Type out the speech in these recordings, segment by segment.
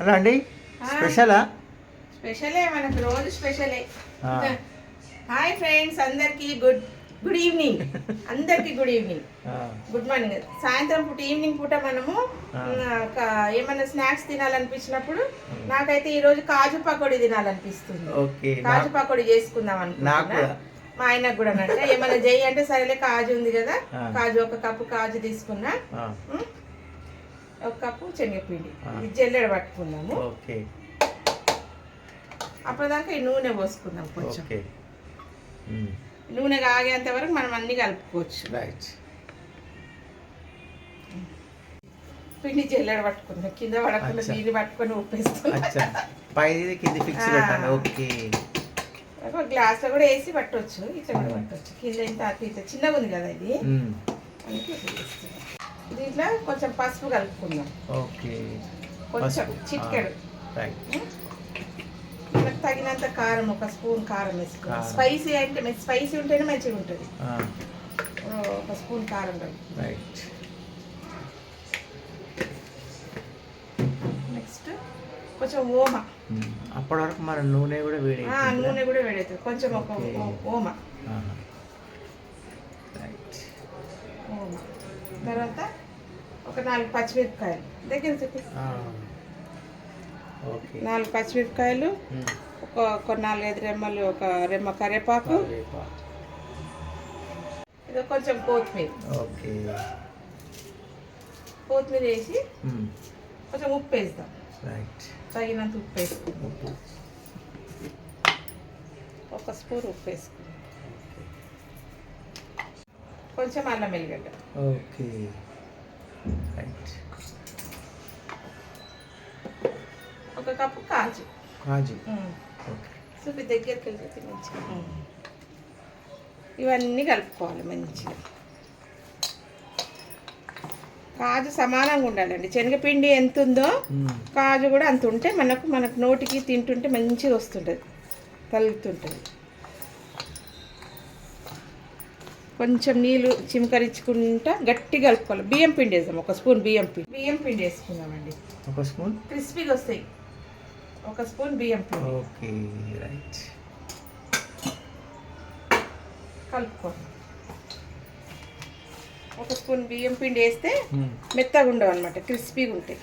అలా అండి? స్పెషలా? స్పెషలే మనకు రోజు స్పెషలే. హాయ్ ఫ్రెండ్స్ అందరికి గుడ్ గుడ్ ఈవినింగ్. అందరికి గుడ్ ఈవినింగ్. Good morning. సాయంత్రం పూట ఈవినింగ్ పూట మనము ఏమైనా స్నాక్స్ తినాలనిపించినప్పుడు నాకైతే ఈ రోజు కాజు పకోడీ తినాలనిపిస్తుంది. కాజు పకోడీ చేసుకుందాం నాకు అనుకుంటున్నా కూడా. మా ఆయనకు కూడా అంటే ఏమైనా చెయ్యి అంటే సరేలే కాజు ఉంది కదా. కాజు ఒక కప్పు కాజు తీసుకున్నా. ఒక కప్పు శనగపిండి. ఇది జల్లెడ పట్టుకున్నాము. ఓకే. అప్పటిదాకా ఈ నూనె పోసుకుందాం కొంచెం. ఓకే. నూనె కాగేంత వరకు మనం అన్ని కలుపుకోవచ్చు. రైట్. పిండి జల్లెడ పట్టుకుందాం కింద పడకుండా అచ్చా. నీళ్ళు పట్టుకొని ఉప్పేస్తున్నాం అచ్చా. పైది కింది ఫిక్స్ ఆ. ఓకే. ఒక గ్లాస్లో కూడా వేసి పట్టవచ్చు ఇట్లా కూడా పట్టవచ్చు కింద ఇంత అటు ఇట్లా చిన్నగా ఉంది కదా ఇది. అందుకే ఇట్లా చేస్తున్నాం. దీంట్లో కొంచెం పసుపు కలుపుకుందాం. ఓకే. కొంచెం. చిటికెడు. మనకు తగినంత కారం ఒక స్పూన్ కారం వేసుకోవాలి. స్పైసీ అంటే స్పైసీ ఉంటేనే మంచిగా ఉంటుంది. ఒక స్పూన్ కారం రైట్ నెక్స్ట్ కొంచెం ఓమ. అప్పటి వరకు మన నూనె కూడా వేడి ఆ, నూనె కూడా వేడవుతుంది కొంచెం ఒక ఓమ. రైట్ ఓమ. తర్వాత ఒక నాలుగు పచ్చిమిరపకాయలు. దగ్గర నాలుగు పచ్చిమిరపకాయలు. ఒక ఒక నాలుగైదు రెమ్మలు ఒక రెమ్మ కరివేపాకు. ఇది కొంచెం కొత్తిమీర. ఓకే. కొత్తిమీర వేసి. కొంచెం ఉప్పు వేస్తాం. రైట్. తగినంత ఉప్పు ఉప్పు. ఒక స్పూన్ ఉప్పు వేసుకుంటాం కొంచెం అల్లం వెల్లిగడ్డ. ఓకే. రైట్ ఒక కప్పు కాజు. కాజు. ఓకే చూపి దగ్గరికి వెళ్ళి మంచిగా. ఇవన్నీ కలుపుకోవాలి మంచిగా. కాజు సమానంగా ఉండాలండి. శనగపిండి ఎంత ఉందో. కాజు కూడా అంత ఉంటే మనకు మనకు నోటికి తింటుంటే మంచిగా వస్తుంటుంది తలుగుతుంటుంది. కొంచెం నీళ్ళు చిమకరించుకుంటా గట్టి కలుపుకోవాలి. బియ్యం పిండి వేద్దాం ఒక స్పూన్ బియ్యం పిండి. బియ్యం పిండి వేసుకుందామండి. ఒక స్పూన్? క్రిస్పీగా వస్తాయి. ఒక స్పూన్ బియ్యం పిండి. Okay right. కలుపుకోండి ఒక స్పూన్ బియ్యం పిండి వేస్తే. మెత్తగా ఉండవు అనమాట క్రిస్పీగా ఉంటాయి.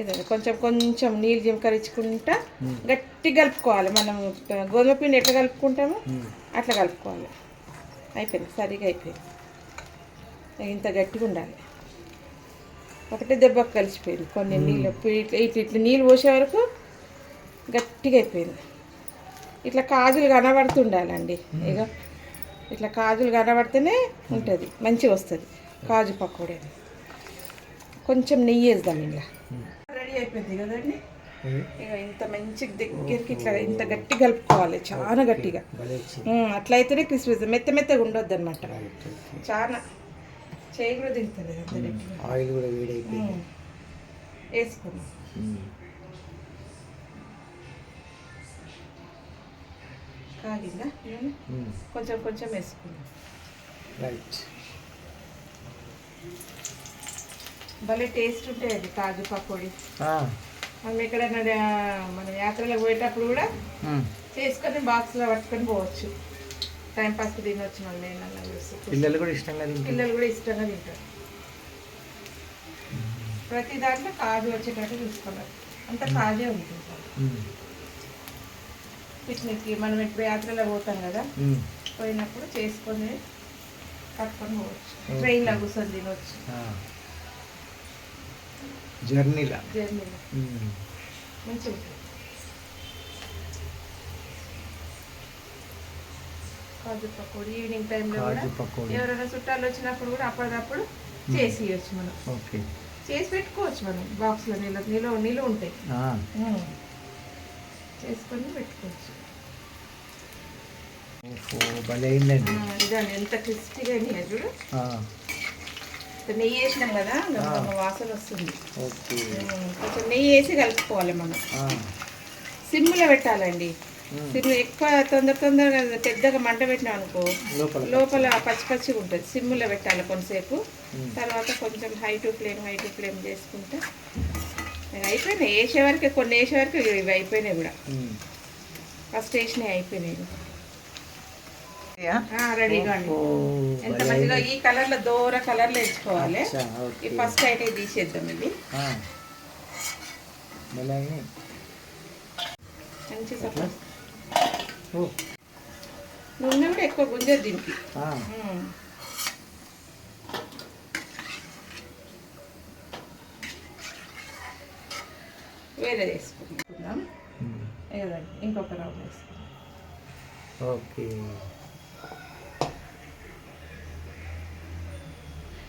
ఇదండి కొంచెం కొంచెం నీళ్ళు జిమకరించుకుంటా. గట్టి కలుపుకోవాలి. మనం గోధుమ పిండి ఎట్లా కలుపుకుంటామో. అట్లా కలుపుకోవాలి. అయిపోయింది సరిగా అయిపోయింది. ఇంత గట్టిగా ఉండాలి. ఒకటే దెబ్బకు కలిసిపోయింది. కొన్ని నీళ్ళు ఇట్లా ఇట్లా ఇట్లా నీళ్ళు పోసే వరకు గట్టిగా అయిపోయింది. ఇట్లా కాజులు కనబడుతుండాలండి. ఇక ఇట్లా కాజులు కనబడితేనే ఉంటుంది మంచిగా వస్తుంది. కాజు పకోడీ కొంచెం నెయ్యి వేద్దాం ఇలా. రెడీ అయిపోయింది కదండి? ఇంత మంచి దగ్గరికి ఇట్లా ఇంత గట్టి కలుపుకోవాలి చాలా గట్టిగా. అట్లయితేనే క్రిస్పీ మెత్త మెత్తగా ఉండొద్దు అనమాట చాలా. చేయి కూడా తింటుంది అంత గట్టిగా ఆయిల్ కూడా వేడైపోయింది. వేసుకున్నాం. కాగిందా. కొంచెం కొంచెం వేసుకున్నాం రైట్. భలే టేస్ట్ ఉంటాయి అది కాజు పకోడీ. మనం ఎక్కడైనా మన యాత్రలకు పోయేటప్పుడు కూడా. చేసుకొని బాక్స్లో పట్టుకొని పోవచ్చు టైం పాస్ తినొచ్చు మళ్ళీ. పిల్లలు కూడా ఇష్టంగా తింటారు పిల్లలు కూడా ఇష్టంగా తింటారు ప్రతి దాంట్లో కాజు వచ్చేటట్టు చూసుకోవాలి అంత కాజే ఉంటుంది. పిక్నిక్కి మనం ఇప్పుడు యాత్రలో పోతాం కదా. పోయినప్పుడు చేసుకొని కట్టుకొని పోవచ్చు. ట్రైన్లో కూర్చొని తినవచ్చు. జర్నీలా? జర్నీలో. మంచిగా కాజు పకోడీ ఈవినింగ్ టైంలో కూడా ఎవరైనా చుట్టాలు వచ్చినప్పుడు కూడా అప్పటికప్పుడు చేసి ఇవ్వచ్చు మనం. ఓకే. చేసి పెట్టుకోవచ్చు మనం. బాక్స్లో నిల్వ నిల్వ నిల్వ ఉంటాయి. చేసుకొని పెట్టుకోవచ్చు. భలే ఇదండి ఎంత క్రిస్పీగా అయినాయి చూడు. నెయ్యి వేసినాం కదా వాసన వస్తుంది. కొంచెం నెయ్యి వేసి కలుపుకోవాలి మనం. సిమ్లో పెట్టాలండి. సిమ్ ఎక్కువ తొందర తొందరగా పెద్దగా మంట పెట్టినాం అనుకో లోపల పచ్చి. పచ్చిగా ఉంటుంది. సిమ్లో పెట్టాలి కొంతసేపు. తర్వాత కొంచెం high to flame high to flame చేసుకుంటే అయిపోయినాయి. వేసే వరకు కొన్ని వేసే వరకు ఇవి అయిపోయినాయి కూడా. ఫస్ట్ వేసినాయి అయిపోయినాయి. రెడీగా ఎంత అయింది. ఈ కలర్లో దూర కలర్లో ఓకే. ఈ ఫస్ట్ అయితే తీసేద్దాం ఇది. నూనె కూడా ఎక్కువ ఆ, మ్మ్. వేరే వేసుకుందాం. ఇంకొక రౌండ్ వేసుకుందాం. ఓకే గట్టిగా ఉన్నాయి చాలా మ్మ్. ఇంత బాగున్నాయి కలర్. ఆ, అయిపోయిందా? అయిపోయినాయి ఇగో స్టవ్ Second. బంద్ చేసేస్తున్నా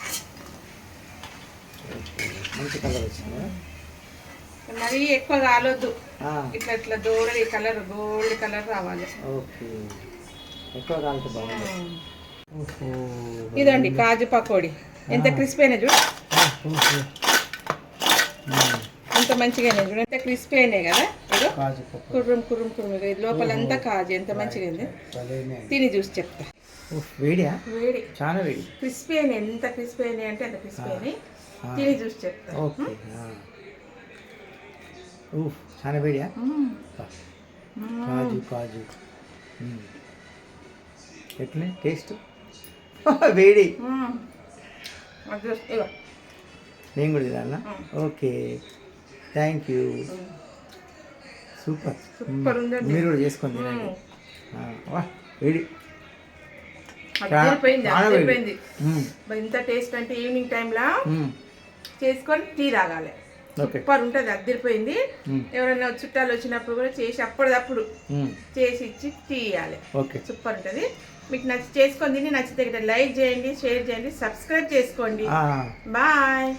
మంచి కలర్ వచ్చిందా మరీ ఎక్కువ కాలొద్దు ఆ, ఇట్లా ఇట్లా దూరం ఈ కలర్ గోల్డ్ కలర్ రావాలి. ఓకే. ఎక్కువ కాలితే బాగుంది ఇదండి కాజు పకోడీ. ఎంత క్రిస్పీ అయినా చూడు. ఎంత మంచిగా అయినాయి చూడు. ఎంత క్రిస్పీ అయినాయి కదా పప్పు కుర్రం కుర్రం కుర్రం లోపలంతా కాజు. ఎంత మంచిగా ఉంది. తిని చూసి చెప్తా. వేడియా? వేడి. చాలా వేడి. క్రిస్పీ అయినాయి. ఎంత క్రిస్పీ అయినాయి అంటే అంత క్రిస్పీ అయినాయి. తిని చూసి చెప్తా. ఓకే. ఊహ్, చాలా వేడియా. కాజు కాజు. మ్మ్. ఎట్లనే టేస్ట్? వేడి. నేను కూడా తినాలా. Okay. Thank you. Super. Super మీరు కూడా చేసుకొని తినండి. వేడి. అదిరిపోయింది. అదిరిపోయింది ఇంత టేస్ట్ అంటే ఈవినింగ్ టైంలో. చేసుకొని టీ తాగాలి. సూపర్ ఉంటుంది అదిరిపోయింది మ్మ్. ఎవరైనా చుట్టాలు వచ్చినప్పుడు కూడా చేసి అప్పటిదప్పుడు. చేసి ఇచ్చి టీ ఇవ్వాలి ఓకే. సూపర్ ఉంటుంది. మీకు నచ్చి చేసుకొని తిని నచ్చితే లైక్ చేయండి షేర్ చేయండి సబ్స్క్రైబ్ చేసుకోండి. బాయ్.